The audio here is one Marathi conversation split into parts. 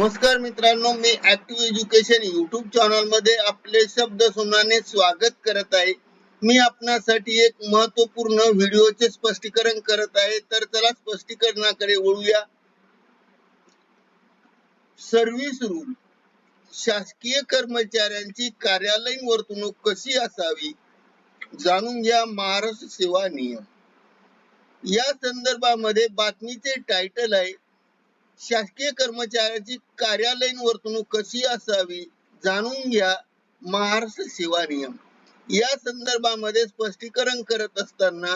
नमस्कार मित्रांनो मी ऍक्टिव्ह एज्युकेशन युट्यूब चॅनलमध्ये आपले शब्द सुनाने स्वागत करत आहे. मी आपणासाठी एक महत्त्वपूर्ण व्हिडिओचे स्पष्टीकरण करत आहे. तर चला स्पष्टीकरणाकडे वळूया. सर्व्हिस रूल शासकीय कर्मचाऱ्यांची कार्यालयीन वर्तणूक कशी असावी? जाणून घ्या महाराष्ट्र सेवा नियम. या संदर्भामध्ये बातमीचे टायटल आहे शासकीय कर्मचाऱ्याची कार्यालयीन वर्तणूक कशी असावी जाणून घ्या महाराष्ट्र सेवा नियम. या संदर्भामध्ये स्पष्टीकरण करत असताना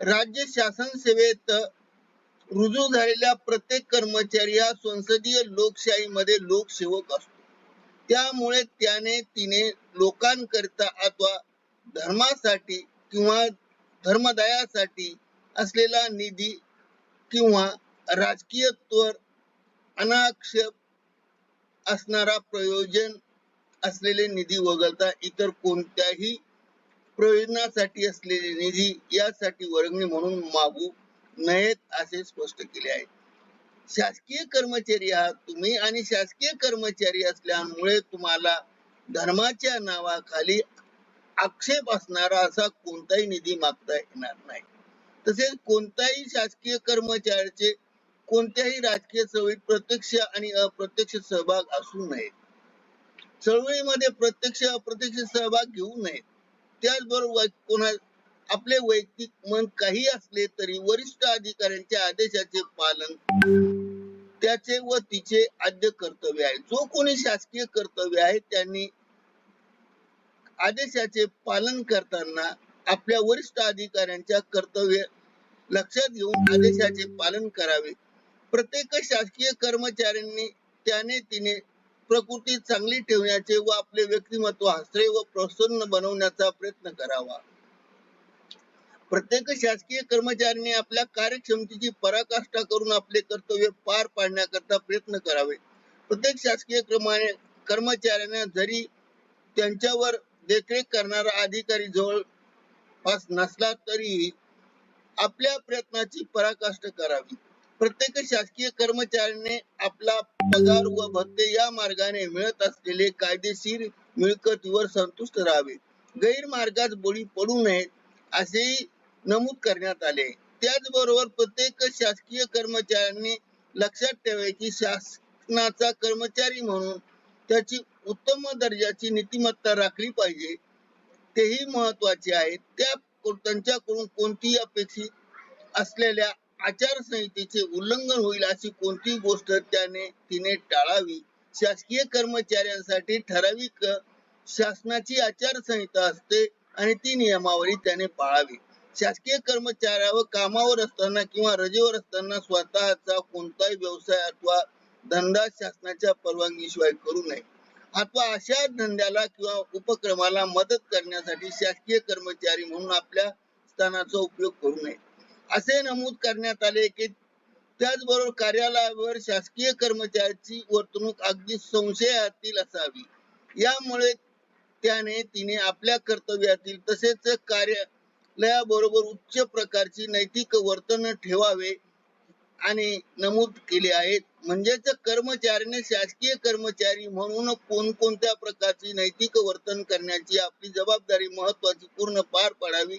राज्य शासन सेवेत रुजू झालेल्या प्रत्येक कर्मचारी हा संसदीय लोकशाहीमध्ये लोकसेवक असतो. त्यामुळे त्याने तिने लोकांकरिता अथवा धर्मासाठी किंवा धर्मदयासाठी असलेला निधी किंवा राजकीय त्वर अनाक्षेप असणारा प्रयोजन असलेले निधी वगळता इतर कोणत्याही प्रयोजनासाठी असलेले निधी यासाठी वर्गणी म्हणून मागू नयेत असे स्पष्ट केले आहे. शासकीय कर्मचारी आहात तुम्ही आणि शासकीय कर्मचारी असल्यामुळे तुम्हाला धर्माच्या नावाखाली आक्षेप असणारा असा कोणताही निधी मागता येणार नाही. तसेच कोणताही शासकीय कर्मचाऱ्याचे कोणत्याही राजकीय चळवळीत प्रत्यक्ष आणि अप्रत्यक्ष सहभाग असू नये. चळवळीमध्ये प्रत्यक्ष अप्रत्यक्ष सहभाग घेऊ नये. त्याचबरोबर कोणा आपले वैयक्तिक मन काही असले तरी वरिष्ठ अधिकाऱ्यांच्या आदेशाचे पालन त्याचे व तिचे आद्य कर्तव्य आहे. जो कोणी शासकीय कर्तव्य आहे त्यांनी आदेशाचे पालन करताना आपल्या वरिष्ठ अधिकाऱ्यांच्या कर्तव्य लक्षात घेऊन आदेशाचे पालन करावे. प्रत्येक शासकीय कर्मचाऱ्यांनी त्याने तिने प्रकृती चांगली ठेवण्याचे व आपले व्यक्तिमत्व हसरे व प्रसन्न बनवण्याचा प्रयत्न करावा. प्रत्येक शासकीय कर्मचाऱ्यांनी आपल्या कार्यक्षमतेची पराकाष्ठा करून आपले कर्तव्य पार पाडण्याकरता प्रयत्न करावे. प्रत्येक शासकीय कर्मचाऱ्यांना जरी त्यांच्यावर देखरेख करणारा अधिकारी जवळपास नसला तरी आपल्या प्रयत्नाची पराकाष्ठा करावी. प्रत्येक शासकीय कर्मचाऱ्याने आपला पगार व भत्ते या मार्गाने मिळत असलेले कायदेशीर मिळकतीवर संतुष्ट राहावे. गैरमार्गात बळी पडू नये असेही नमूद करण्यात आले. त्याचबरोबर प्रत्येक शासकीय कर्मचाऱ्यांनी लक्षात ठेवे की शासनाचा कर्मचारी म्हणून त्याची उत्तम दर्जाची नीतिमत्ता राखली पाहिजे. तेही महत्त्वाचे आहे. त्या त्यांच्याकडून कोणतीही अपेक्षित असलेल्या आचारसंहितेचे उल्लंघन होईल अशी कोणती गोष्ट त्याने तिने टाळावी. शासकीय कर्मचाऱ्यांसाठी ठराविक शासनाची आचारसंहिता असते आणि ती नियमावली त्याने पाळावी. शासकीय कर्मचाऱ्यावर कामावर असताना किंवा रजेवर असताना स्वतःचा कोणताही व्यवसाय अथवा धंदा शासनाच्या परवानगीशिवाय करू नये. अथवा अशा धंद्याला किंवा उपक्रमाला मदत करण्यासाठी शासकीय कर्मचारी म्हणून आपल्या स्थानाचा उपयोग करू नये. असे नमूद करण्यात आले की त्याचबरोबर कार्यालयावर शासकीय कर्मचाऱ्याची वर्तणूक अगदी संशयातील असावी. यामुळे त्याने तिने आपल्या कर्तव्यातील तसेच कार्यालयाबरोबर उच्च प्रकारची नैतिक वर्तन ठेवावे आणि नमूद केले आहेत. म्हणजेच कर्मचाऱ्याने शासकीय कर्मचारी म्हणून कोणकोणत्या प्रकारची नैतिक वर्तन करण्याची आपली जबाबदारी महत्वाची पूर्ण पार पाडावी